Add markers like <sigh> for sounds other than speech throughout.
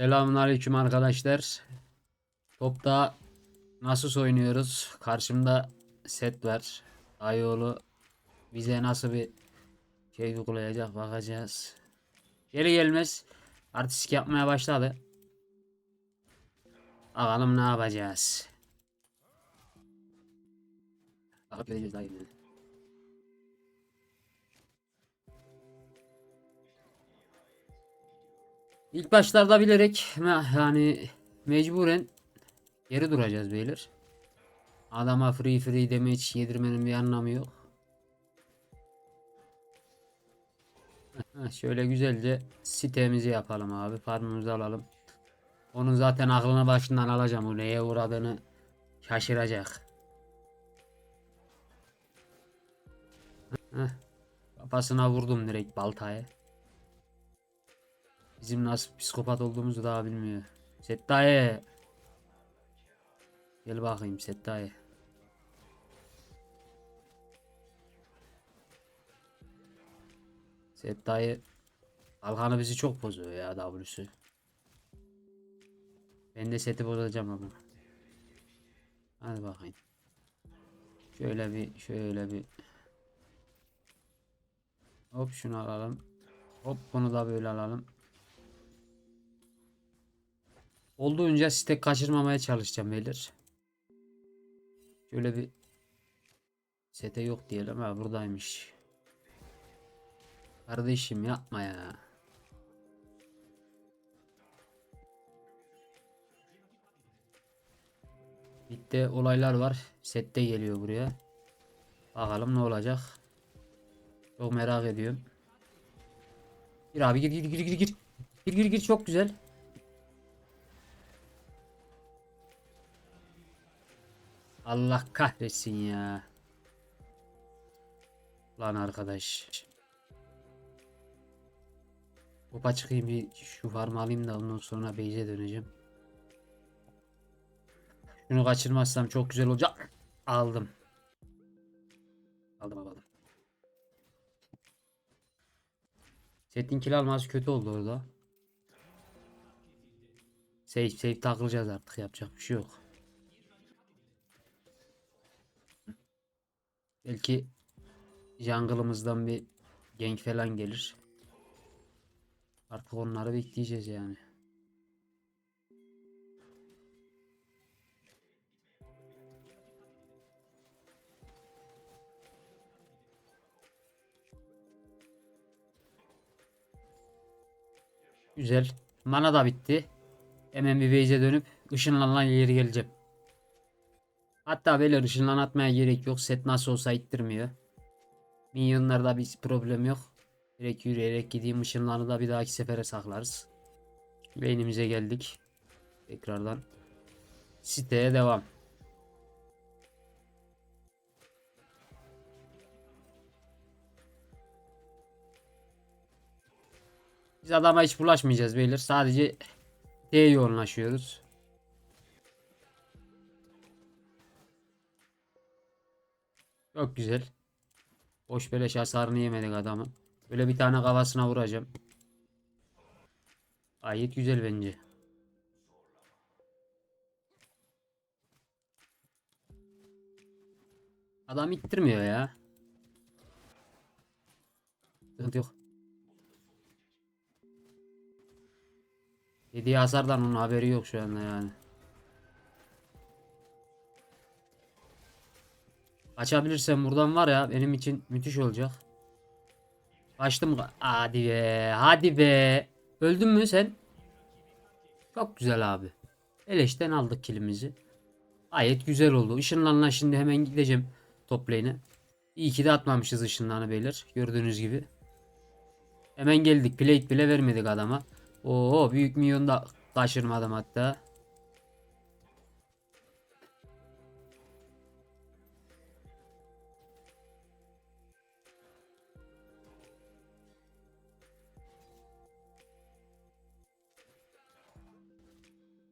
Selamünaleyküm arkadaşlar. Topta nasıl oynuyoruz? Karşımda set var. Ayoğlu bize nasıl bir şey uygulayacak bakacağız. Geri gelmez artistik yapmaya başladı. Bakalım ne yapacağız. Göreceğiz daha iyi. İlk başlarda bilerek yani mecburen geri duracağız beyler. Adama free free damage yedirmenin bir anlamı yok. Şöyle güzelce sitemizi yapalım abi. Farmımızı alalım. Onun zaten aklını başından alacağım. O neye uğradığını şaşıracak. Kafasına vurdum direkt baltaya. Bizim nasıl psikopat olduğumuzu daha bilmiyor. Settaye. Gel bakayım Settaye. Settaye. Kalkanı bizi çok bozuyor ya W'su. Ben de seti bozacağım ama. Hadi bakayım. Şöyle bir şöyle bir. Hop şunu alalım. Hop bunu da böyle alalım. Olduğunca stek kaçırmamaya çalışacağım beyler. Şöyle bir sete yok diyelim ha buradaymış. Kardeşim yapma ya. Bitti olaylar var. Sette geliyor buraya. Bakalım ne olacak. Çok merak ediyorum. Gir abi gir gir gir gir. Gir gir gir çok güzel. Allah kahretsin ya. Lan arkadaş. Kupa çıkayım bir şu farmı alayım da ondan sonra base'e döneceğim. Şunu kaçırmazsam çok güzel olacak. Aldım. Aldım aldım. Setin kill alması kötü oldu orada. Safe safe takılacağız artık yapacak bir şey yok. Belki jungle'ımızdan bir gank falan gelir. Artık onları bekleyeceğiz yani. Güzel. Mana da bitti. Hemen bir base'e dönüp ışınlanla ileri geleceğim. Hatta böyle ışınlan atmaya gerek yok. Set nasıl olsa ittirmiyor. Minyonlarda bir problem yok. Direkt yürüyerek gideyim ışınlanı da bir dahaki sefere saklarız. Beynimize geldik. Tekrardan. Siteye devam. Biz adama hiç bulaşmayacağız beyler. Sadece T'ye yoğunlaşıyoruz. Çok güzel. Boş beleş hasarını yemedik adamın. Böyle bir tane kafasına vuracağım. Gayet güzel bence. Adam ittirmiyor ya. Sıkıntı yok. Yediği hasardan onun haberi yok şu anda yani. Açabilirsem buradan var ya benim için müthiş olacak. Açtım. Hadi be. Hadi be. Öldün mü sen? Çok güzel abi. Eleşten aldık kilimizi. Gayet güzel oldu. Işınlanla şimdi hemen gideceğim top lane'e. İyi ki de atmamışız ışınlanı beyler. Gördüğünüz gibi. Hemen geldik. Plate bile vermedik adama. Oo büyük milyon da kaçırmadım hatta.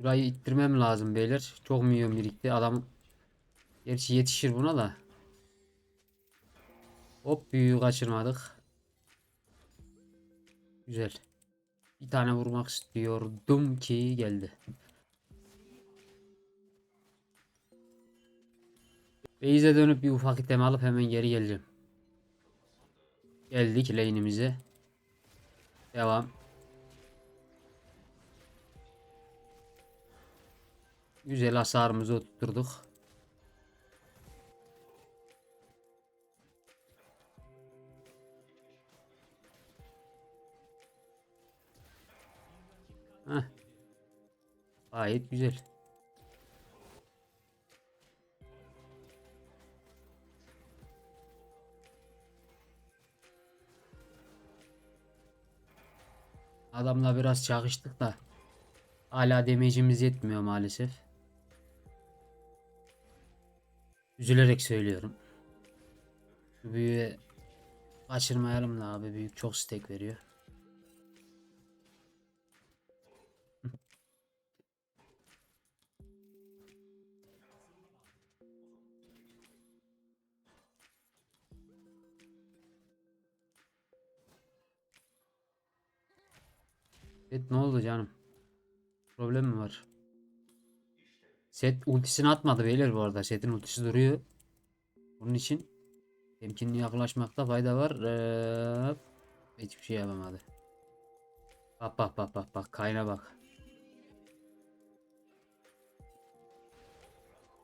Burayı ittirmem lazım beyler. Çok milyon birikti. Adam gerçi yetişir buna da. Hop büyüğü kaçırmadık. Güzel. Bir tane vurmak istiyordum ki geldi. Beyze dönüp bir ufak item alıp hemen geri geleceğim. Geldik lane'imize. Devam. Güzel hasarımızı oturtturduk. Heh. Gayet güzel. Adamla biraz çakıştık da hala demecimiz yetmiyor maalesef. Üzülerek söylüyorum. Şu büyüğe kaçırmayalım da abi büyük çok stack veriyor. <laughs> Evet ne oldu canım? Problem mi var? Set ultisini atmadı beyler bu arada. Set'in ultisi duruyor. Bunun için temkinli yaklaşmakta fayda var. Ee, hiçbir şey yapamadı. Bak bak bak bak bak kayna bak.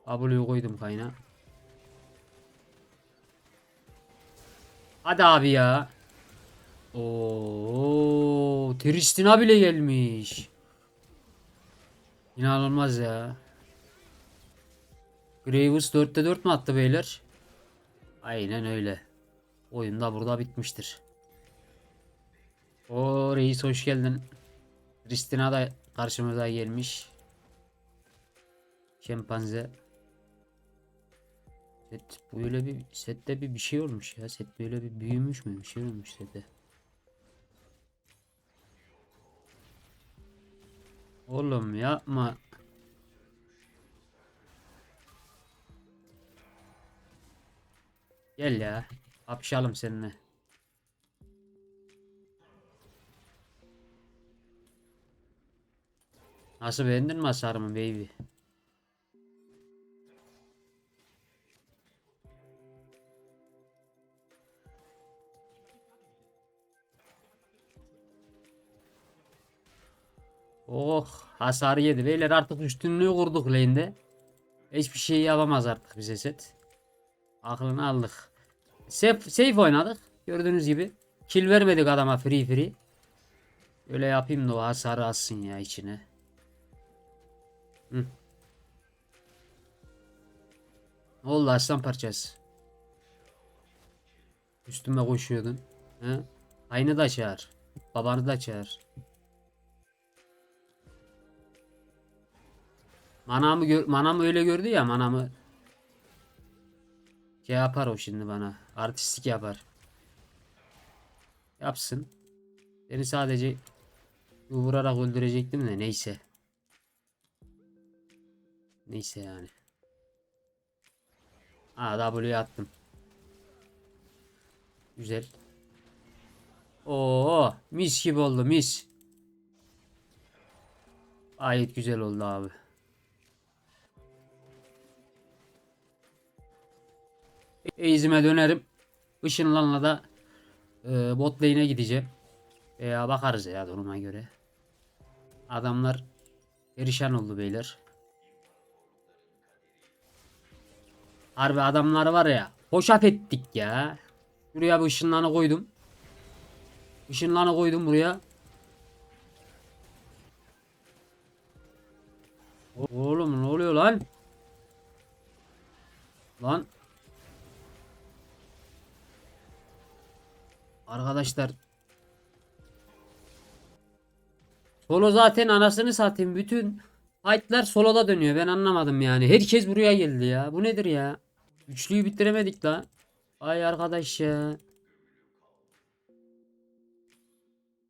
W'yu koydum kayna. Hadi abi ya. Oo, Tristina bile gelmiş. İnanılmaz ya. Graves 4'te 4 mü attı beyler? Aynen öyle. Oyun da burada bitmiştir. O reis hoş geldin. Tristina da karşımıza gelmiş. Şempanze. Set böyle bir sette bir bir şey olmuş ya. Set böyle bir büyümüş mü? Bir şey olmuş sette. Oğlum yapma. Gel ya. Kapışalım seninle. Nasıl beğendin mi hasarımı baby? Oh hasarı yedi. Beyler artık üstünlüğü kurduk lane'de. Hiçbir şey yapamaz artık bize set. Aklını aldık. Safe, safe oynadık. Gördüğünüz gibi. Kill vermedik adama free free. Öyle yapayım da o hasarı alsın ya içine. Hı. Ne oldu aslan parçası? Üstüme koşuyordun. He? Aynı da çağır. Babanı da çağır. Manamı gör manamı öyle gördü ya manamı şey yapar o şimdi bana. Artistik yapar. Yapsın. Beni sadece vurarak öldürecektim de neyse. Neyse yani. Aa W'ye attım. Güzel. Oo mis gibi oldu mis. Gayet güzel oldu abi. Eğizime dönerim. Işınlanla da e, bot lane'e gideceğim. Veya bakarız ya duruma göre. Adamlar perişan oldu beyler. Harbi adamlar var ya. Hoşaf ettik ya. Buraya bir ışınlanı koydum. Işınlanı koydum buraya. Oğlum ne oluyor lan? Lan. Arkadaşlar. Solo zaten anasını satayım. Bütün fightlar soloda dönüyor. Ben anlamadım yani. Herkes buraya geldi ya. Bu nedir ya? Üçlüyü bitiremedik la. Ay arkadaş ya.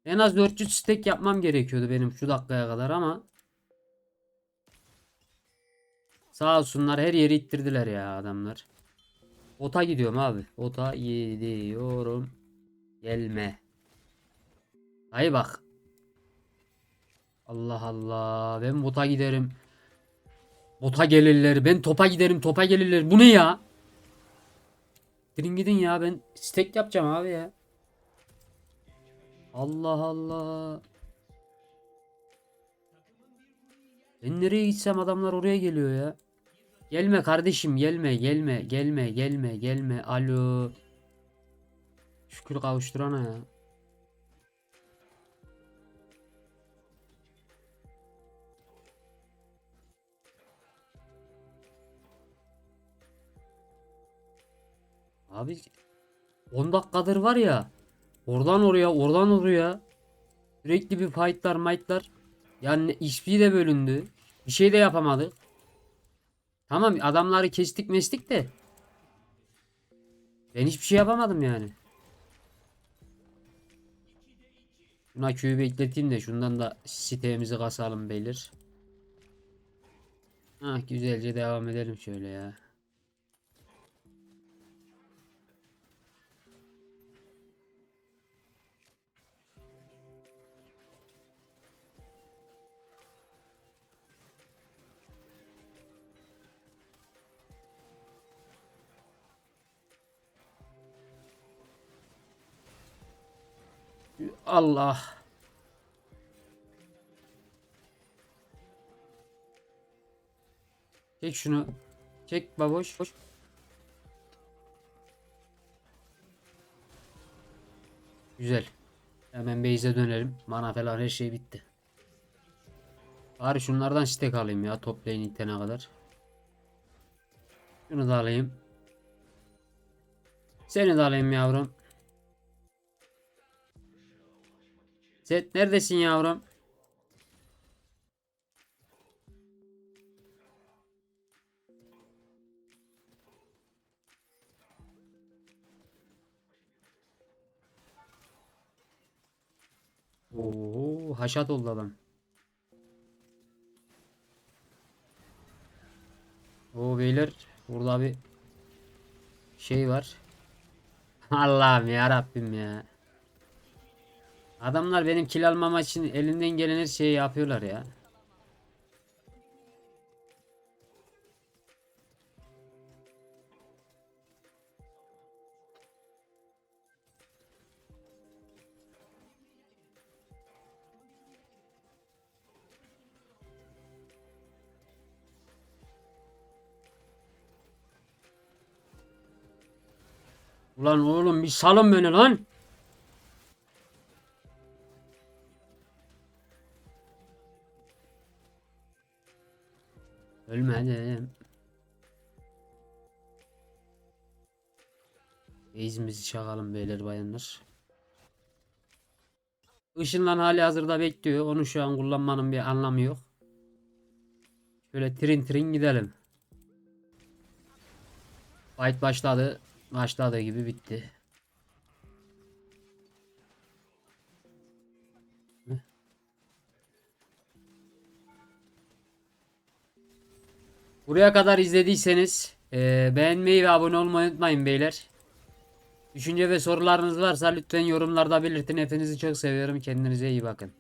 En az 400 stack yapmam gerekiyordu benim şu dakikaya kadar ama. Sağ olsunlar her yeri ittirdiler ya adamlar. Ota gidiyorum abi. Ota gidiyorum. Gelme. Hayır bak. Allah Allah. Ben bota giderim. Bota gelirler. Ben topa giderim. Topa gelirler. Bu ne ya? Gidin gidin ya. Ben stack yapacağım abi ya. Allah Allah. Ben nereye gitsem adamlar oraya geliyor ya. Gelme kardeşim gelme gelme gelme gelme gelme. Alo. Şükür kavuşturana ya. Abi 10 dakikadır var ya. Oradan oraya, oradan oraya. Sürekli bir fightlar, mightlar. Yani XP de bölündü. Bir şey de yapamadık. Tamam adamları kestik mestik de. Ben hiçbir şey yapamadım yani. Şuna Q'yu bekleteyim de şundan da sitemizi kasalım beyler. Ha güzelce devam edelim şöyle ya. Allah. Çek şunu. Çek baboş. Güzel. Hemen base'e dönelim. Mana falan her şey bitti. Bari şunlardan stack alayım ya toplayın itene kadar. Şunu da alayım. Seni de alayım yavrum. Zed neredesin yavrum? Oo, haşat oldu adam. Oo beyler burada bir şey var. <laughs> Allah'ım ya Rabbim ya. Adamlar benim kill almam için elinden gelen her şeyi yapıyorlar ya. Ulan oğlum bir salın beni lan. Base'imizi çakalım beyler bayanlar. Işınlan hali hazırda bekliyor. Onu şu an kullanmanın bir anlamı yok. Şöyle trin trin gidelim. Fight başladı. Başladığı gibi bitti. Buraya kadar izlediyseniz eee, beğenmeyi ve abone olmayı unutmayın beyler. Düşünce ve sorularınız varsa lütfen yorumlarda belirtin. Hepinizi çok seviyorum. Kendinize iyi bakın.